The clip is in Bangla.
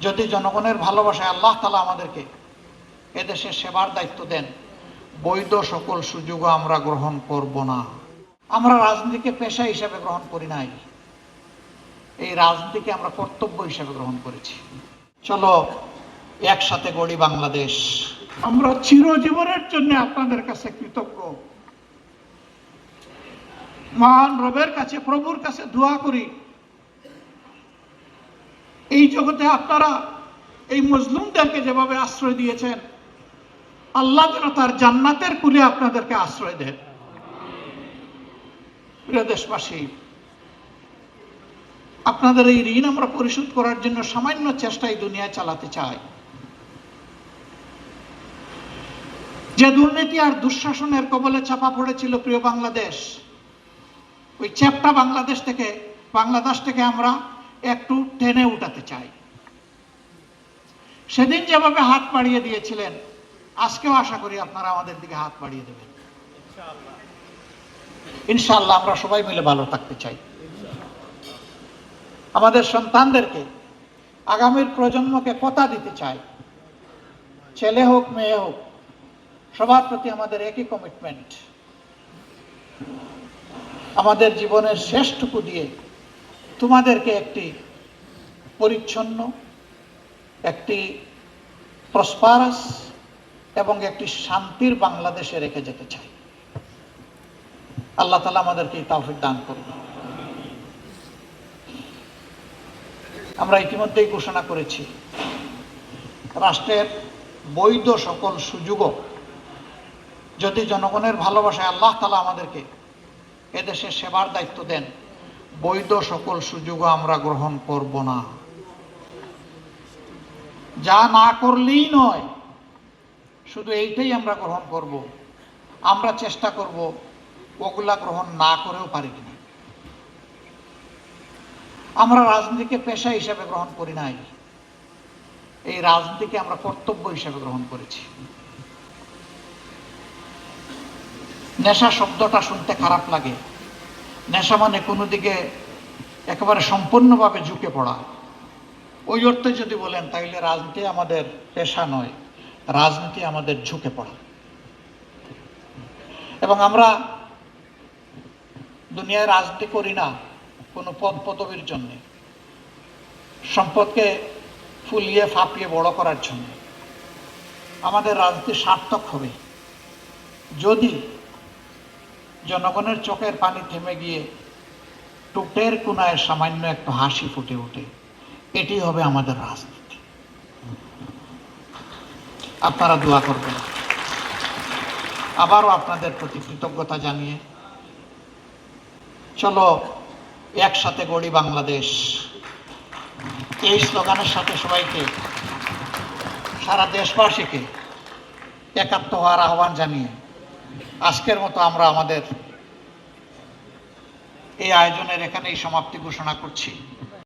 যদি জনগণের ভালোবাসায় আল্লাহ তালা আমাদেরকে এদেশের সেবার দায়িত্ব দেন, বৈধ সকল সুযোগও আমরা গ্রহণ করব না। আমরা রাজনীতিকে পেশা হিসেবে গ্রহণ করি নাই। এই রাজনীতিকে আমরা কর্তব্য হিসেবে গ্রহণ করেছি। চলো, একসাথে গড়ি বাংলাদেশ। আমরা চিরজীবনের জন্য আপনাদের কাছে কৃতজ্ঞ। মহান রবের কাছে, প্রভুর কাছে দোয়া করি। এই জগতে আপনারা এই মজলুমদেরকে যেভাবে আশ্রয় দিয়েছেন, আল্লাহ যেন তার জান্নাতের কুলে আপনাদেরকে আশ্রয় দেন। প্রিয় দেশবাসী, আপনাদের এই ঋণ আমরা পরিশোধ করার জন্য সামান্য চেষ্টা এই দুনিয়ায় চালাতে চাই। যে দুর্নীতি আর দুঃশাসনের কবলে চাপা পড়েছিল প্রিয় বাংলাদেশ, ওই চ্যাপটা বাংলাদেশ থেকে বাংলাদেশ থেকে আমরা একটু টেনে উঠাতে চাই। সেদিন যেভাবে হাত বাড়িয়ে দিয়েছিলেন, আজকেও আশা করি আপনারা আমাদের দিকে হাত বাড়িয়ে দেবেন। ইনশাআল্লাহ আমরা সবাই মিলে ভালো থাকতে চাই। আমাদের সন্তানদেরকে আগামীর প্রজন্মকে কথা দিতে চাই। ছেলে হোক, মেয়ে হোক, সবার প্রতি আমাদের একই কমিটমেন্ট আমাদের জীবনের শেষটুকু দিয়ে তোমাদেরকে একটি পরিচ্ছন্ন, একটি প্রসপারাস এবং একটি শান্তির বাংলাদেশে রেখে যেতে চাই। আল্লাহ তালা আমাদেরকে এই দান করুন। আমরা ইতিমধ্যেই ঘোষণা করেছি, রাষ্ট্রের বৈধ সকল সুযোগও যদি জনগণের ভালোবাসায় আল্লাহ তালা আমাদেরকে এদেশের সেবার দায়িত্ব দেন বৈধ সকল সুযোগও আমরা গ্রহণ করব না। যা না করলেই নয়, শুধু এইটাই আমরা গ্রহণ করব। আমরা চেষ্টা করব ওগুলা গ্রহণ না করেও পারি কিনা। আমরা রাজনীতিকে পেশা হিসাবে গ্রহণ করি নাই। এই রাজনীতিকে আমরা কর্তব্য হিসাবে গ্রহণ করেছি। নেশা শব্দটা শুনতে খারাপ লাগে। নেশা মানে কোনো দিকে একেবারে সম্পূর্ণভাবে ঝুঁকে পড়া। ওই অর্থে যদি বলেন, তাইলে রাজনীতি আমাদের পেশা নয়, রাজনীতি আমাদের ঝুঁকে পড়া। এবং আমরা দুনিয়ায় রাজনীতি করি না কোনো পদ পদবীর জন্যে, সম্পদকে ফুলিয়ে ফাঁপিয়ে বড় করার জন্য। আমাদের রাজনীতি সার্থক হবে। যদি জনগণের চোখের পানি থেমে গিয়ে টুটের কোনায় সামান্য একটু হাসি ফুটে ওঠে। এটি হবে আমাদের রাজনীতি। আপনারা দোয়া করবেন। আবারও আপনাদের প্রতি কৃতজ্ঞতা জানিয়ে চলো একসাথে গড়ি বাংলাদেশ। এই স্লোগানের সাথে সবাইকে, সারা দেশবাসীকে একাত্ম হওয়ার আহ্বান জানিয়ে আজকের মতো আমরা আমাদের এই আয়োজনের এখানেই সমাপ্তি ঘোষণা করছি।